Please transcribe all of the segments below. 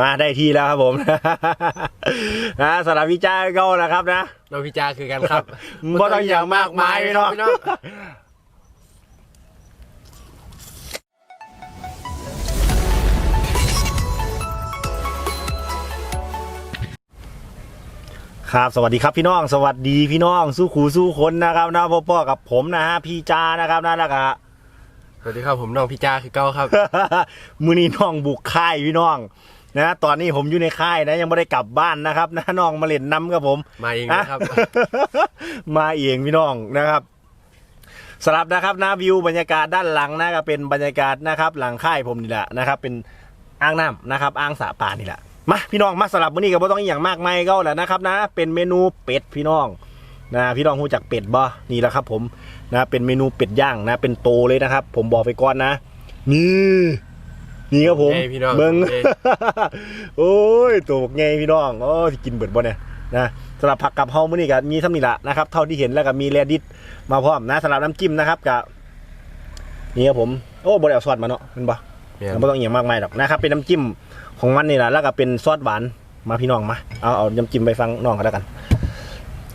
มาได้ที่แล้วครับผมนะสำหรับพี่จ้าก็นะครับนะน้องพี่จาคือกันครับบ่ต้องอย่างมากมายพี่น้องพี่น้อง ครับสวัสดีครับพี่น้องสวัสดีพี่น้องสู้ขู่สู้คนนะครับนะพ่อพ่อกับผมนะฮะพี่จ้านะครับนะแล้วก็ สวัสดีครับผมน้องพี่จาคือเก้าครับ มือนี้น้องบุกค่ายพี่น้อง นะตอนนี้ผมอยู่ในค่ายนะยังไม่ได้กลับบ้านนะครับนะน้องมาเล่นน้ำกับผม มาเองนะครับ มาเองพี่น้องนะครับสำหรับนะครับนะวิวบรรยากาศด้านหลังนะก็เป็นบรรยากาศนะครับ หลังค่ายผมนี่แหละนะครับ เป็นอ่างน้ำนะครับอ่างสาปานี่แหละมาพี่น้องมาสลับวันนี้ก็บ่ต้องอหย่างมากมายก็แล้วนะครับนะ เป็นเมนูเป็ดพี่น้องนะพี่น้องรู้จักเป็ดบ่นี่แหละครับ ผมนะเป็นเมนูเป็ดย่างนะ เป็นโตเลยนะครับ ผมบอกไปก่อนนะนี่ นี่ครับผมเอ้ยพี่น้องเบิ้งเอ้ยโอ้ยตัวบักไงพี่น้องโอ้ยกินเบิดบ่เนี่ยนะสำหรับผักกับเฮามื้อนี้ก็มีซ้ำนี่ละนะครับ เท่าที่เห็นแล้วก็มีแรดิสมาพร้อมนะสำหรับน้ำจิ้มนะครับกับนี่ครับผมโอ้บ่ได้เอาซอสมาเนาะเป็นบ่เนี่ยไม่ต้องอหย่างมากมายหรอกนะครับเป็นน้ำจิ้มของมันนี่แหละแล้วก็เป็นซอสหวานมาพี่น้องมาเอาเอาน้ำจิ้มไปฟังน้องกันแล้วกัน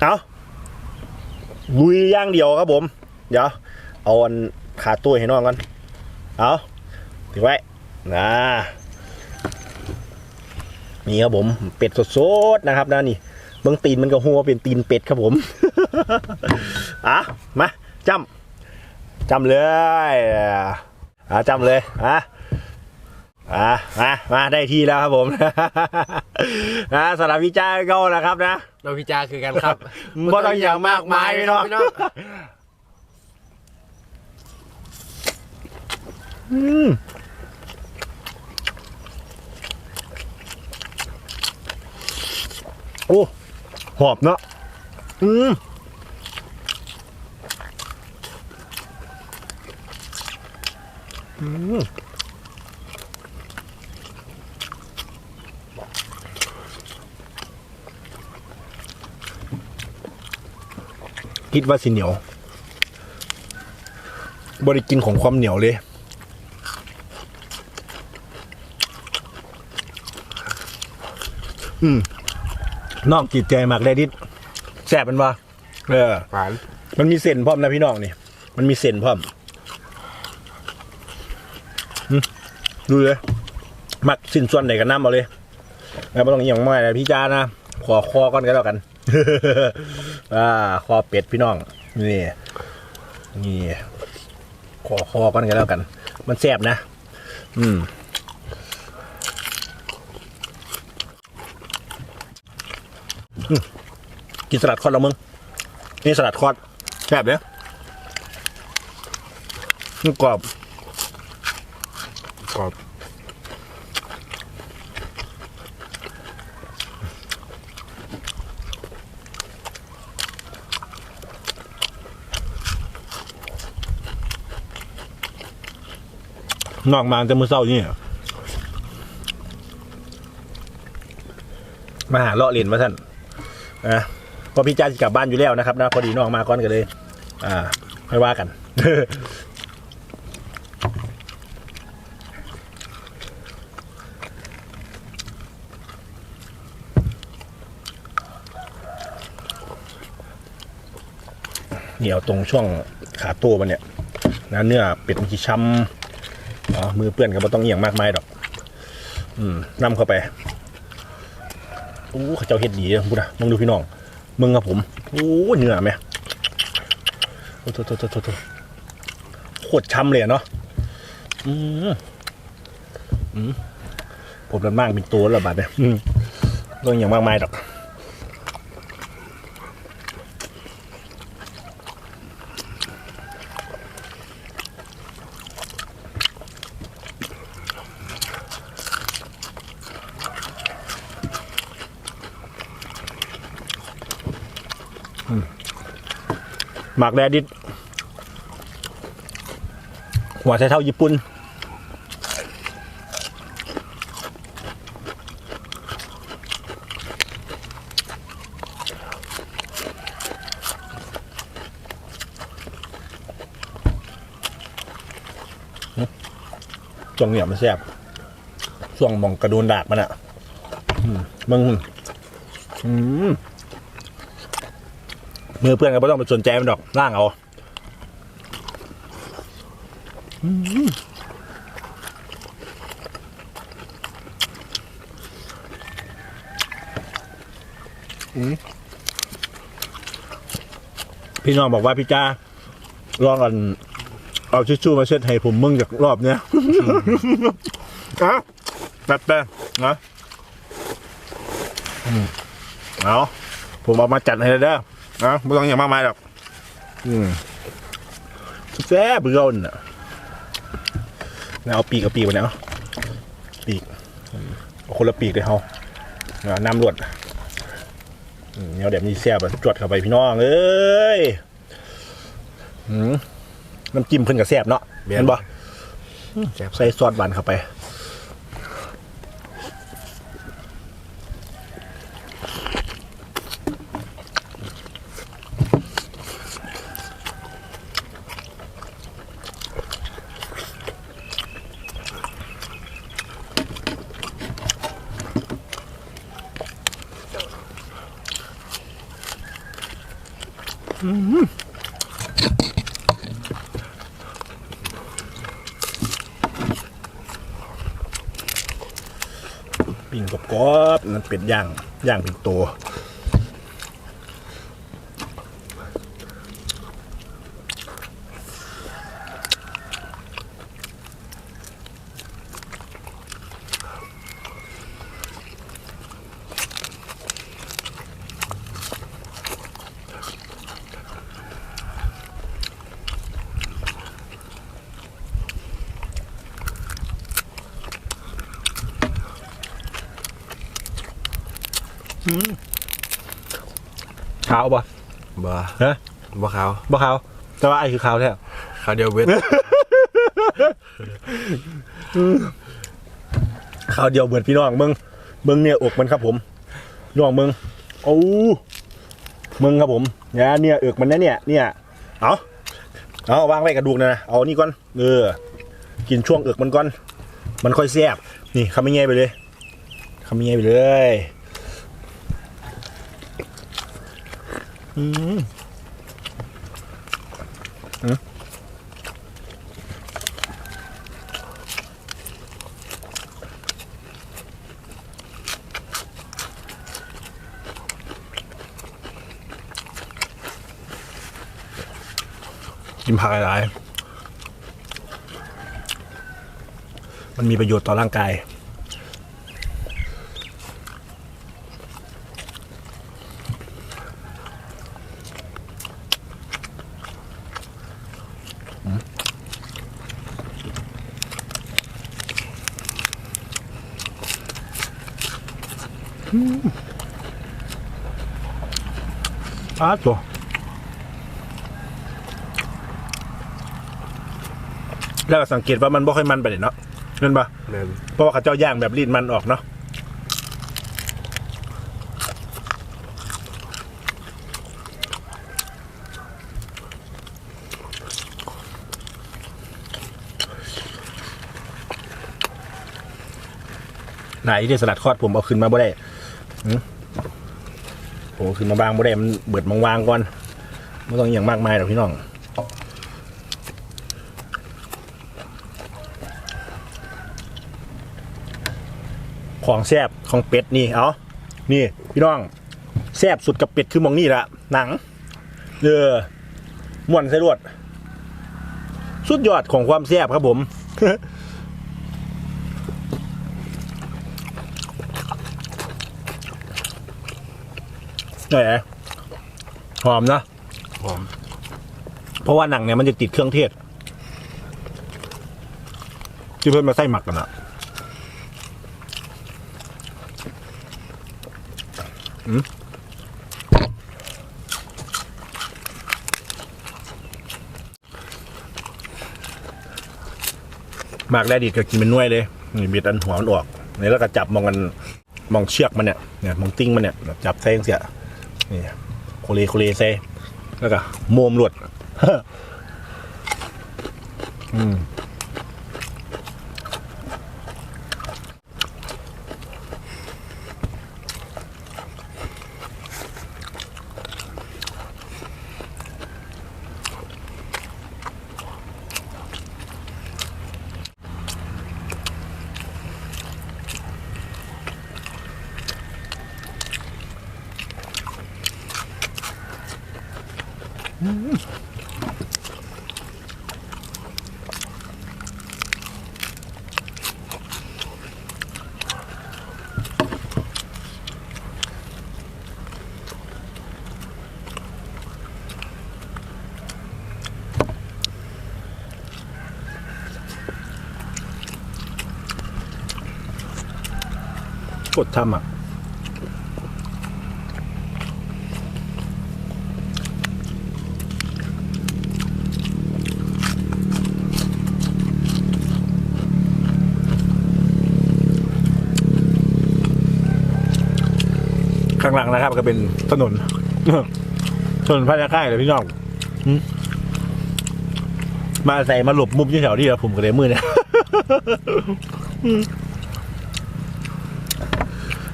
เอาลุยอย่างเดียวครับผม เดี๋ยวเอาอันขาตู้ให้น้องก่อนเอาถือไว้ นะนี่ครับผมเป็ดสดๆนะครับนะนี่เบื้องตีนมันก็หัวเป็นตีนเป็ดครับผมอะมาจำจำเลยอะจำเลยอะอะมามาได้ที่แล้วครับผมนะสำหรับพี่จ้าก็นะครับนะน้องพี่จาคือกันครับบ่ต้องอย่างมากมายพี่น้องพี่น้องอืม โอ้หอบเนาะอืมอืมคิดว่าสิเหนียวบริกินของความเหนียวเลยอืม น้องจิตใจมากเลยดิแสบเป็นว่าเออ หวานมันมีเส้นพร้อมนะพี่น้องนี่ มันมีเส้นพร้อมอืมดูเลย มักสิ้นส่วนไหนกันน้ำเอาเลยแล้วไม่ต้องอหย่างมากนะพี่จ้านะ ขอคอก่อนก็แล้วกัน อ่า คอเป็ดพี่น้อง นี่ นี่ ขอคอก่อนก็แล้วกัน มันแซ่บนะ อืม กินสลัดคอดแล้วมึงนี่สลัดคอดแซ่บเนี่ยมันกรอบกรอบนอกมาแต่มือเศร้านี่มาหาเลาะเล่นมาท่าน นะเพอพี่จ้าจะกลับบ้านอยู่แล้วนะครับนะพอดีน้องมาก่อนกันเลย อ่าค่อยว่ากันเหนียวตรงช่วงขาตัวมันเนี่ยนะเนื้อเป็ดมันจะช้ำอ๋อมือเปื้อนก็ไม่ต้องเอหย่างมากมายดอก อืมนำเข้าไป อ้เขาเจ้าเห็ดดีพูดนะมึงดูพี่น้องมึงกับผมโอ้เนื้อไหมโอ้โหโถโถโถโคตรช้ำเลยเนาะอืมอืมผมรันมากเป็นตัวระบาดเนี่ยอืมต้องอย่างมากมายดอก หมากแดดิดหัวใช้เท่าญี่ปุ่นช่วงเหนียวมันแซ่บช่วงมองกระดูนดากมันอะมึงอืม มือเพื่อนก็ไม่ต้องไปสนใจมันดอกล่างเอาอืมอืมพี่น้องบอกว่าพี่จ้าลองกันเอาชิชชู่มาเช็ดให้ผมมึงจากรอบเนี้ยอะแป๊บแป๊บนะอืมเอาผมเอามาจัดให้เลยเด้อ นะไม่ต้องอย่างมากมายหรอกอืมแซ่บเบื่อน่ะแล้วเอาปีกเอาปีกไปเนี่ยเอาปีกเอาคนละปีกเลยเฮาเอาน้ำรวดอืมเนี่ยเดี๋ยวมีแซ่บอะจวดเข้าไปพี่น้องเอ้ยอืมน้ำจิ้มเพิ่นกับแซ่บเนาะเห็นบ่แซ่บใส่ซอสหวานเข้าไป ปิ้งกรอบๆนั่นเป็ดย่างย่างเป็นตัวาวปะบ่ฮะบ่ขาวบ่ขาว แต่ว่าไอ้คือขาวแท้ขาวเดียวเบิดขาวเดียวเบิดพี่น้องเมึงเมึงเนี่ยอกมันครับ ผมน้องเมึงโอ้มึงครับผมเนี่ยเนี่ยอกมันนะเนี่ย เนี่ย เอาเอาวางไว้กระดูกนะเอานี่ก่อนเออกินช่วงเอกมันก่อน มันค่อยแซ่บนี่คำไม่แง่ไปเลยคำไม่แง่ไปเลย อืมกินผักหลาย มันมีประโยชน์ต่อร่างกายาตัวแล้วก็สังเกตว่ามันบ่ค่อยมันไปเลยเนาะเห็นปะแม่นเพราะว่าเขาเจ้าย่างแบบรีดมันออกเนาะไหนที่สลัดคอดผมเอาขึ้นมาบ่ได้หึ โอ้ขึ้นมาบางบ่ได้มันเบิดมองวางก่อนไม่ต้องอย่างมากมายหรอกพี่น้องของแซบของเป็ดนี่เอานี่พี่น้องแซบสุดกับเป็ดคือมองนี่ละหนังเออม่วนใส่รวด สุดยอดของความแซบครับผม แหมหอมนะหอม เพราะว่าหนังเนี่ยมันจะติดเครื่องเทศ ที่เพิ่มมาใส่หมักกันอะอืมหมากแรดิดก็กินเป็นหน่วยเลย นี่บิดอันหัวมันออกนี่แล้วก็จับมองกันมองเชือกมันเนี่ยเนี่ยมองติ้งมันเนี่ย จับเส้นเสีย นี่โคเลโคเลเซแล้วก็โมมหลวดอืม กดทำอะ ข้างหลังนะครับ ก็เป็นถนนถนนพระยาค่ายเลยพี่น้องมาใส่มาหลบมุมที่แถวที่เราผมกับเลยมือเนี่ย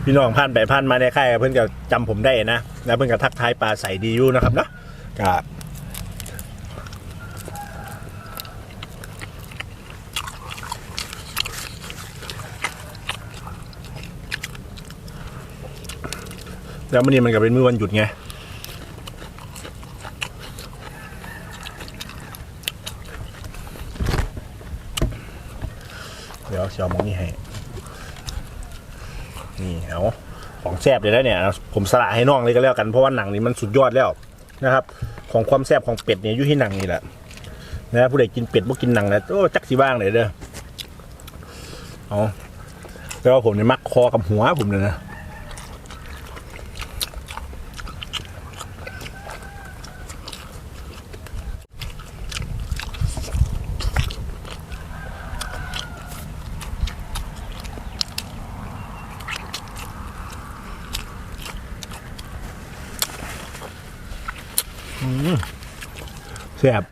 พี่น้องผ่านไปผ่านมาในค่ายเพื่อนก็จำผมได้นะแล้วเพื่อนก็ทักทายปลาใสดีอยู่นะครับเนาะก็ แล้วมันนี่มันก็เป็นมื้อวันหยุดไงเดี๋ยวเชียวมองนี่ให้นี่เอาของแซบเลยแล้เนี่ย ผมสละให้น้องเลยก็แล้วกันเพราะว่าหนังนี่มันสุดยอดแล้วนะครับ ของความแซบของเป็ดเนี่ยอยู่ที่หนังนี่แหละนะผู้ใดกินเป็ดบ่กินหนังนะโอ้จักสีบ้างเลยเด้อเอาแล้วผมเนี่ยมักคอกับหัวผมเลยนะ แซ่บ